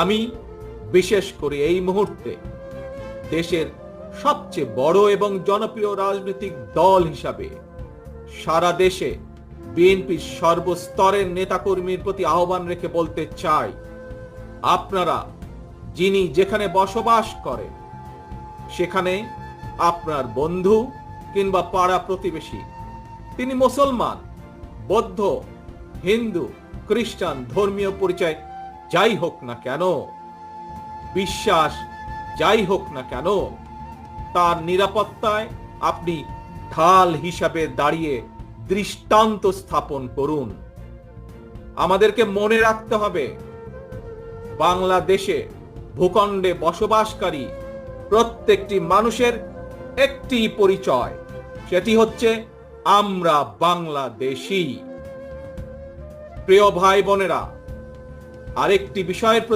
আমি বিশেষ করে এই মুহূর্তে দেশের সবচেয়ে বড় এবং জনপ্রিয় রাজনৈতিক দল হিসাবে সারা দেশে বিএনপির সর্বস্তরের নেতাকর্মীর প্রতি আহ্বান রেখে বলতে চাই, আপনারা যিনি যেখানে বসবাস করেন, সেখানে আপনার বন্ধু কিংবা পাড়া প্রতিবেশী, তিনি মুসলমান, বৌদ্ধ, হিন্দু, খ্রিস্টান, ধর্মীয় পরিচয় যাই হোক না কেন, বিশ্বাস যাই হোক না কেন, তার নিরাপত্তায় আপনি ঢাল হিসাবে দাঁড়িয়ে দৃষ্টান্ত স্থাপন করুন। আমাদেরকে মনে রাখতে হবে, বাংলাদেশে ভূখণ্ডে বসবাসকারী প্রত্যেকটি মানুষের একটি পরিচয়, সেটি হচ্ছে আমরা বাংলাদেশী। প্রিয় ভাই বোনেরা আরেকটি বিষয়ের প্রতি